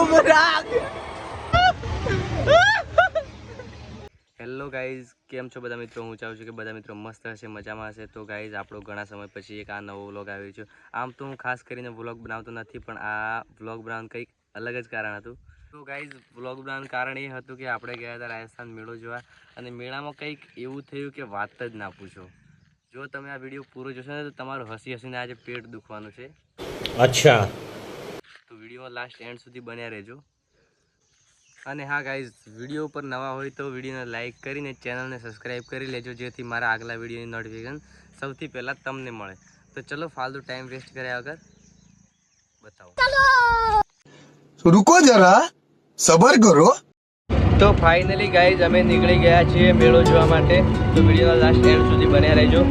ઉમરાગ. Hello guys કેમ છો બધા મિત્રો? હું ચાહું છું કે બધા મિત્રો મસ્ત હશે મજામાં હશે. તો ગાઈઝ આપણો ઘણા સમય પછી એક આ નવો વ્લોગ આવ્યો છે. આમ તો હું ખાસ કરીને વ્લોગ બનાવતો નથી પણ આ વ્લોગ બનાવવાનું કંઈક અલગ જ કારણ હતું. તો ગાઈઝ વ્લોગ બનાવવાનું કારણ એ હતું કે આપણે ગયા હતા રાજસ્થાન મેળો જોવા અને મેળામાં કંઈક એવું થયું કે વાત જ ના પૂછો. જો તમે આ વીડિયો પૂરો જોશો ને તો તમારું હસી હસીને આજે પેટ દુખવાનું છે. અચ્છા. લાસ્ટ એન્ડ સુધી બન્યા રહેજો. અને હા ગાઈઝ વીડિયો ઉપર નવા હોય તો વિડીયોને લાઇક કરીને ચેનલને સબસ્ક્રાઈબ કરી લેજો જેથી મારા આગલા વિડીયોની નોટિફિકેશન સૌથી પહેલાં તમને મળે. તો ચલો ફાલતુ ટાઈમ વેસ્ટ કર્યા વગર બતાવો. રૂકો જરા સબર કરો. તો ફાઇનલી ગાઈઝ અમે નીકળી ગયા છીએ મેળો જોવા માટે. તો વિડીયોના લાસ્ટ એન્ડ સુધી બન્યા રહેજો.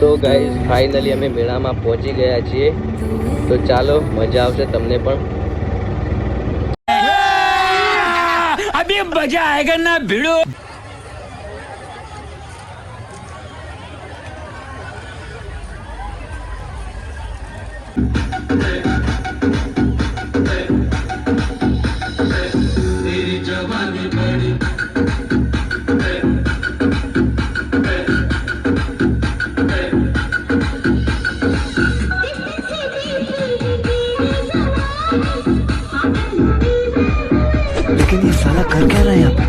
તો ગાઈઝ ફાઇનલી અમે મેળામાં પહોંચી ગયા છીએ તો ચાલો, મજા આવશે તમને પણ અભી મજા આયગર ના ભીડો Thank you. साला कर क्या रहा है यहाँ पे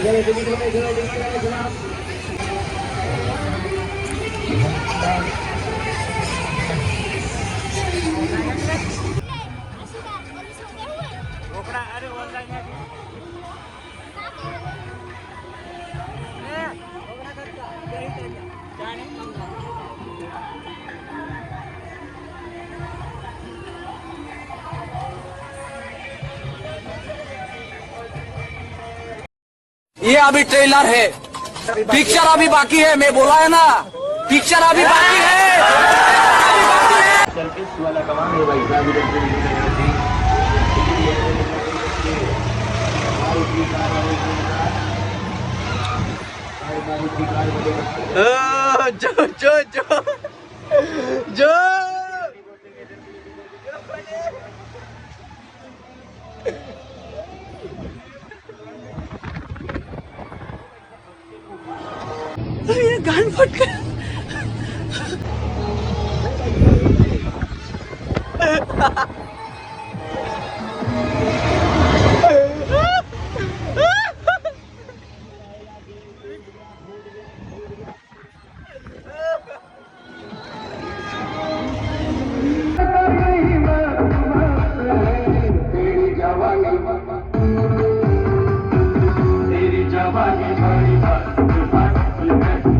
Thank you. ये अभी ट्रेलर है। पिक्चर अभी बाकी है, मैं बोला है ना। पिक्चर अभी बाकी है। जो जो जो। Ha!